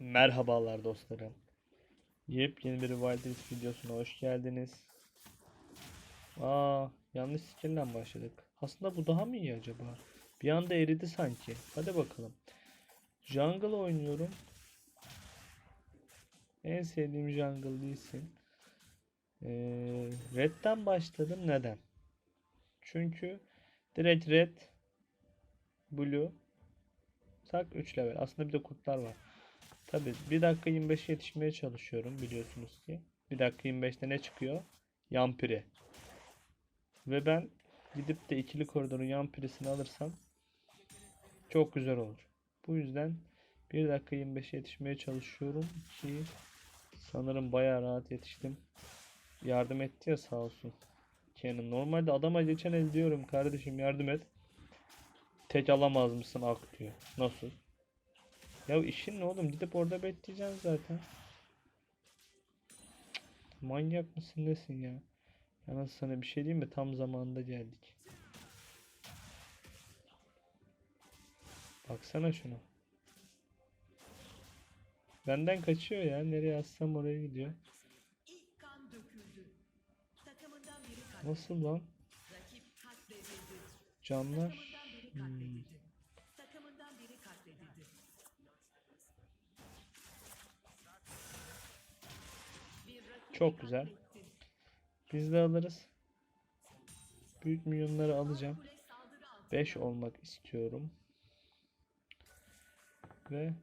Merhabalar dostlarım. Yepyeni bir Wild Rift videosuna hoş geldiniz. Aa, yanlış skill'den başladık. Aslında bu daha mı iyi acaba? Bir anda eridi sanki. Hadi bakalım. Jungle oynuyorum. En sevdiğim jungle değilsin. Ee, Red'den başladım. Neden? Çünkü direkt Red, Blue, Tak 3 level. Aslında bir de kurtlar var. Tabi 1 dakika 25'e yetişmeye çalışıyorum biliyorsunuz ki. 1 dakika 25'te ne çıkıyor? Yampiri. Ve ben gidip de ikili koridorun yampirisini alırsam çok güzel olur. Bu yüzden 1 dakika 25'e yetişmeye çalışıyorum ki sanırım bayağı rahat yetiştim. Yardım etti ya sağ olsun. Kenan normalde adama geçen el diyorum kardeşim yardım et. Tek alamaz mısın ak diyor. Nasıl? Ya işin ne oğlum? Gidip orada bekleyeceksin zaten. Manyak mısın nesin ya? Yalnız sana bir şey diyeyim mi? Tam zamanında geldik. Baksana şuna. Benden kaçıyor ya. Nereye atsam oraya gidiyor. Nasıl lan? Canlar. Hmm. Çok güzel. Biz de alırız. Büyük milyonları alacağım. Kule saldırı altında. 5 olmak istiyorum. Ve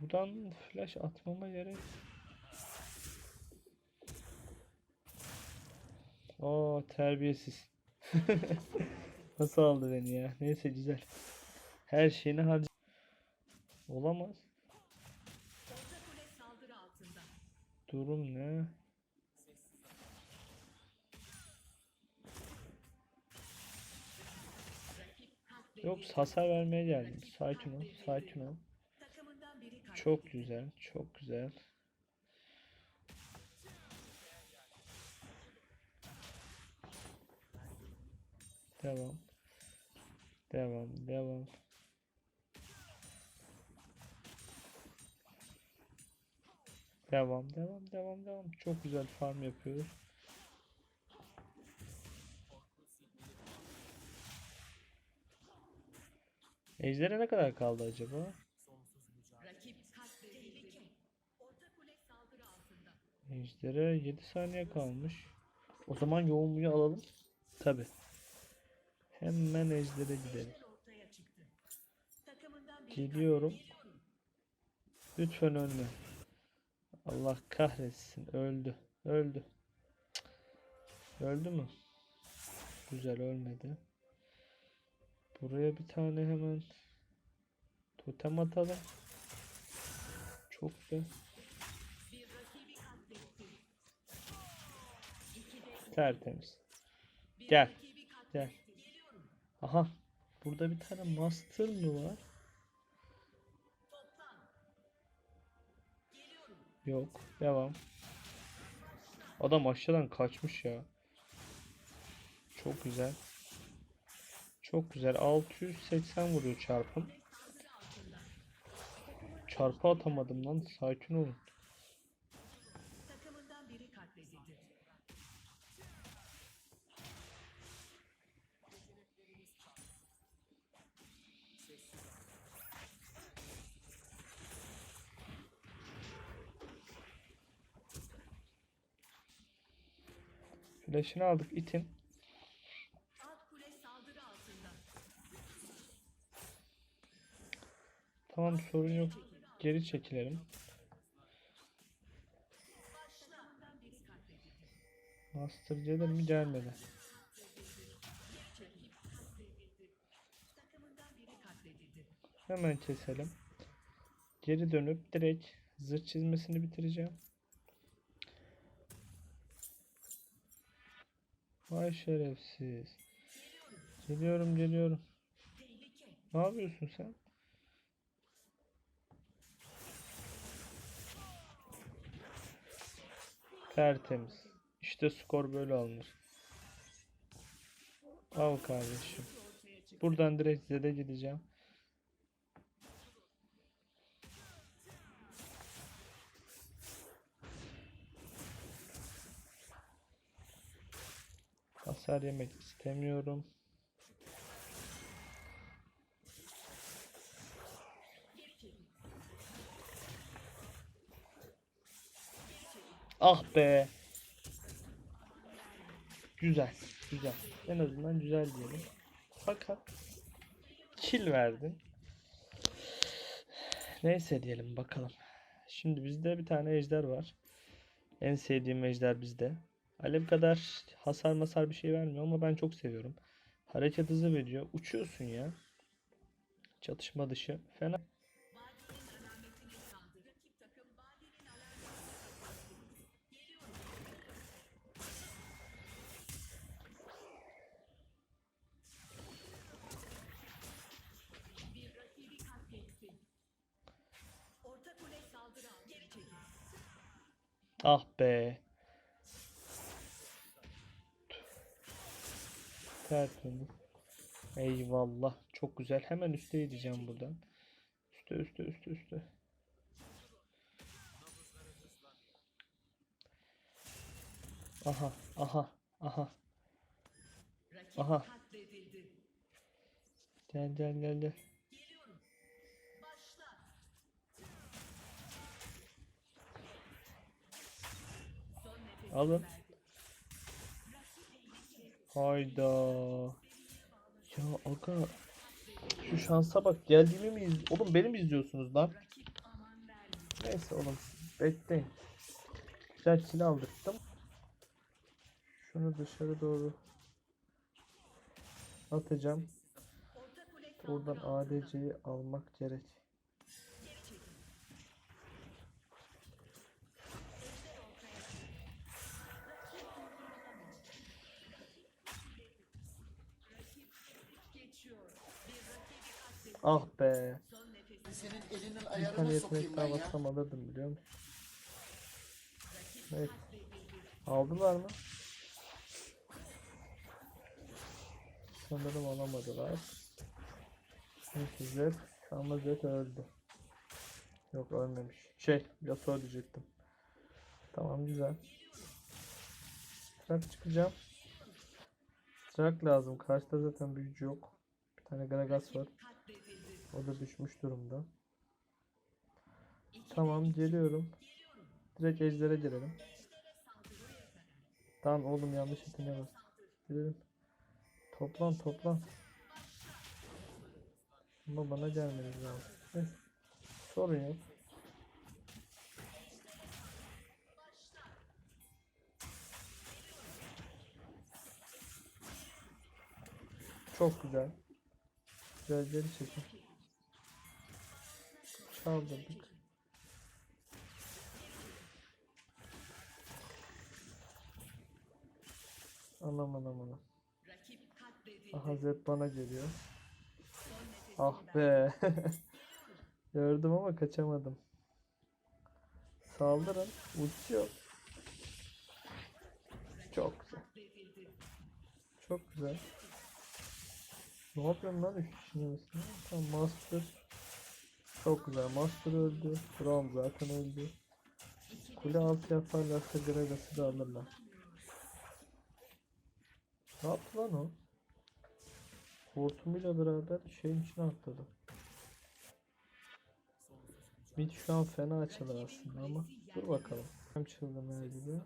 buradan flash atmama gerek. Oo terbiyesiz. Nasıl aldı beni ya? Neyse güzel. Her şeyini harc. Olamaz. Durum ne? Yok hasar vermeye geldim. Sakin ol, sakin ol. Çok güzel, çok güzel. Devam. Devam, devam. Devam, devam, devam, devam. Çok güzel farm yapıyoruz. Ejder'e ne kadar kaldı acaba? Ejder'e 7 saniye kalmış. O zaman yoğunluğu alalım. Tabi. Hemen Ejder'e gidelim. Geliyorum. Lütfen ölme. Allah kahretsin. Öldü. Öldü. Öldü mü? Güzel ölmedi. Buraya bir tane hemen totem atalım. Çok güzel. Tertemiz. Gel. Gel. Aha. Burada bir tane master mı var? Yok. Devam. Adam aşağıdan kaçmış ya. Çok güzel. Çok güzel. 680 vuruyor çarpım. Çarpı atamadım lan. Sakin olun. Flash'ını aldık itin. Tamam sorun yok. Geri çekilelim. Master gelir mi gelmedi. Hemen keselim. Geri dönüp direkt zırh çizmesini bitireceğim. Vay şerefsiz. Geliyorum geliyorum. Ne yapıyorsun sen? Tertemiz. İşte skor böyle alınır. Al kardeşim. Buradan direkt Zed'e gideceğim. Hasar yemek istemiyorum. Ah be. Güzel, güzel. En azından güzel diyelim. Fakat kill verdin. Neyse diyelim bakalım. Şimdi bizde bir tane ejder var. En sevdiğim ejder bizde. Alev kadar hasar masar bir şey vermiyor ama ben çok seviyorum. Hareket hızı veriyor. Uçuyorsun ya. Çatışma dışı. Fena. Ah be. Tertemiz. Eyvallah. Çok güzel. Hemen üste gideceğim buradan. Üste üste üste üste. Aha aha aha. Aha. Gel gel gel gel. Alın. Hayda. Ya aga. Şu şansa bak. Geldiğimi mi iz... Oğlum beni mi izliyorsunuz lan? Neyse oğlum. Bekleyin. Güzel kill aldırttım. Şunu dışarı doğru atacağım. Altında. ADC'yi almak gerek. Ah be. Senin elinin ayarına sokayım ben ya. alırdım biliyor musun? Evet. Aldılar mı? Sanırım alamadılar. Neyse Zed. Ama Zed öldü. Yok ölmemiş. Şey Yasuo diyecektim. Tamam güzel. Trak çıkacağım. Trak lazım. Karşıda zaten büyücü yok. Bir tane Gragas var. O da düşmüş durumda. Tamam geliyorum. Direkt ejder'e girelim. Lan oğlum yanlış yeteneğe bastım. Girelim. Toplan toplan. Ama bana gelmeniz lazım. Neyse. Sorun yok. Çok güzel. Güzel geri çekin. Çaldırdık. Anam anam. Aha Zed bana geliyor. Ah be. Gördüm ama kaçamadım. Saldırın. Uçuyor. Çok güzel. Çok güzel. Ne yapıyorsun lan 3 kişinin arasında? Tamam Master. Çok güzel. Master öldü. Braum zaten öldü. Kule altı yaparlarsa Gragas'ı da alırlar. Ne yaptı lan o? Hortumuyla beraber şeyin içine atladı. Mid şu an fena açılır aslında ama dur bakalım. Hem çıldırmaya gibi.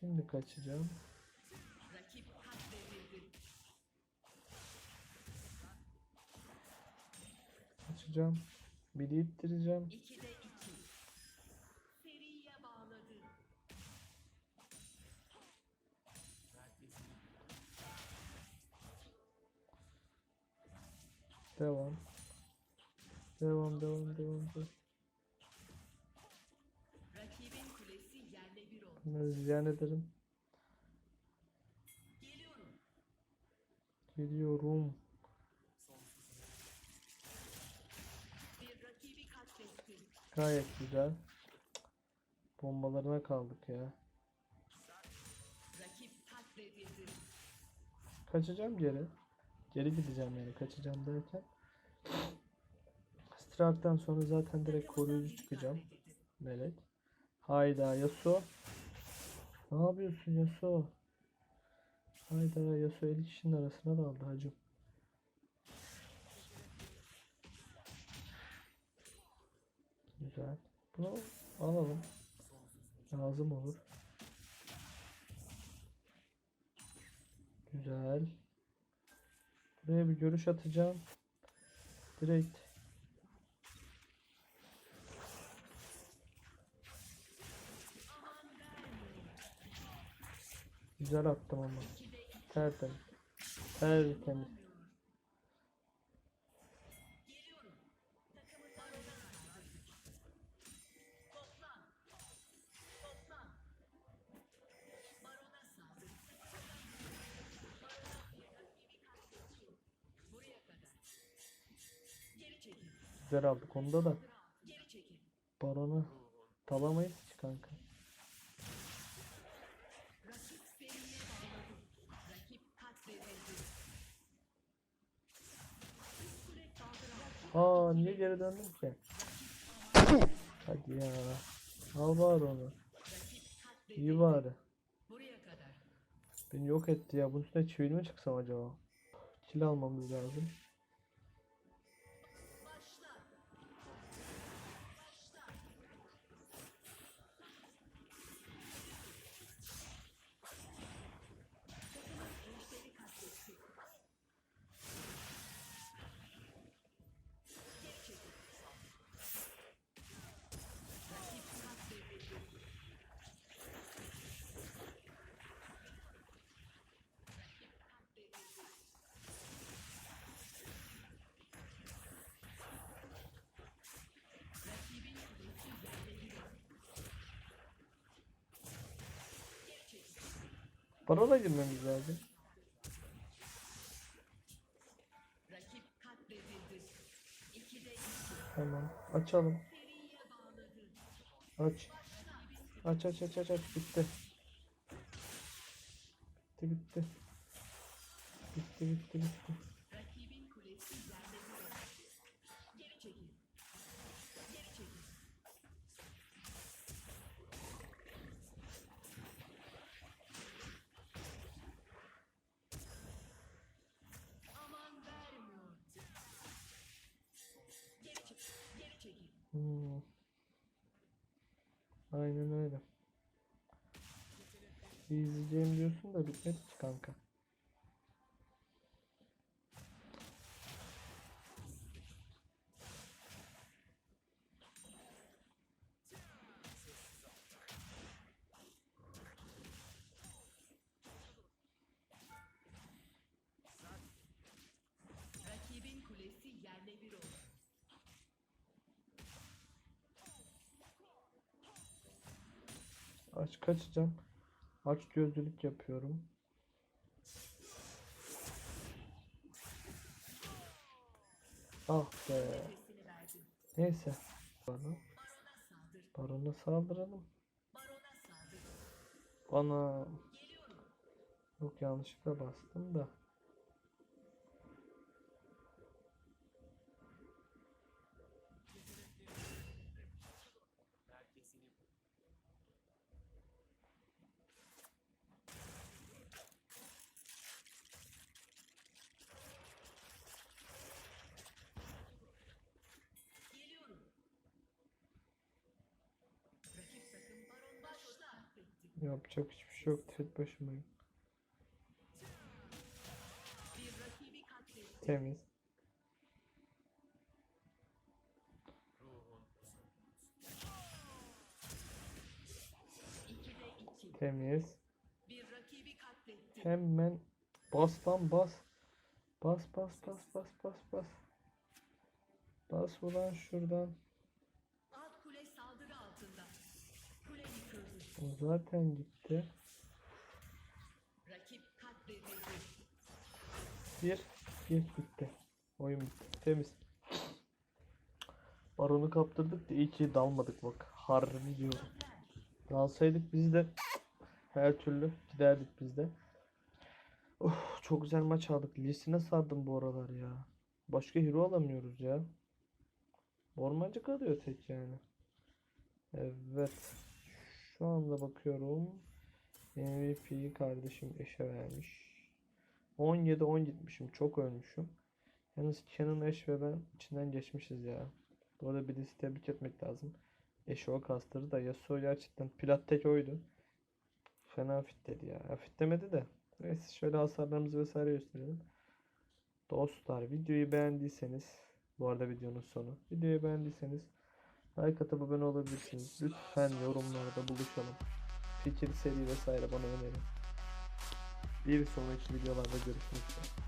Şimdi kaçacağım. Kaçacağım. Biri ittireceğim. 2'de 2. Seriye bağladı. Devam. Devam devam devam. devam. Rakibin kulesi yerle bir oldu. Bunları ziyan ederim. Geliyorum. Geliyorum. Gayet güzel. Bombalarına kaldık ya. Kaçacağım geri. Geri gideceğim yani kaçacağım derken. Strike'tan sonra zaten direkt koruyucu çıkacağım. Melek. Hayda Yasuo. Ne yapıyorsun Yasuo? Hayda Yasuo 50 kişinin arasına daldı hacım. Güzel. Bunu alalım. Lazım olur. Güzel. Buraya bir görüş atacağım. Direkt. Güzel attım ama. Tertemiz. Tertemiz. Güzel aldık onda da. Barona talamayız ki kanka. Aa niye geri döndüm ki? Hadi ya. Al bari onu. İyi bari. Beni yok etti ya. Bunun üstüne çivili mi çıksam acaba? Kill almamız lazım. Barona girmemiz lazım. Tamam. Açalım. Aç. Aç aç aç aç aç. Bitti. Bitti bitti. Bitti bitti bitti. Aynen öyle. İzleyeceğim diyorsun da bitmedi ki kanka. Rakibin kulesi yerle bir oldu. Aç kaçacağım. Aç gözlülük yapıyorum. Ah be. Neyse. Bana. Barona saldır. Barona saldıralım. Bana. Yok yanlışlıkla bastım da. Geliyorum. Rakip takım baron başla. Yapacak hiçbir şey yok. Tek başımayım. Temiz. Temiz. Hemen bas lan bas. Bas bas bas bas bas bas. Bas ulan şuradan. O zaten gitti. Bir, bir bitti. Oyun bitti. Temiz. Baronu kaptırdık da iyi ki dalmadık bak. Harbi diyorum. Dalsaydık biz de her türlü giderdik biz de. Oh, çok güzel maç aldık. Lisine sardım bu aralar ya. Başka hero alamıyoruz ya. Ormancı kalıyor tek yani. Evet. Şu anda bakıyorum. MVP'yi kardeşim eşe vermiş. 17-10 gitmişim. Çok ölmüşüm. Yalnız Canon Ash ve ben içinden geçmişiz ya. Bu arada birisi tebrik etmek lazım. Eşo kastırdı da Yasuo gerçekten plat tek oydu. Fena fitledi ya. ya fitlemedi de. Neyse şöyle hasarlarımızı vesaire gösterelim. Dostlar videoyu beğendiyseniz bu arada videonun sonu. Videoyu beğendiyseniz like atıp abone olabilirsiniz. Lütfen yorumlarda buluşalım. Fikir, seri vesaire bana önerin. Bir sonraki videolarda görüşmek üzere.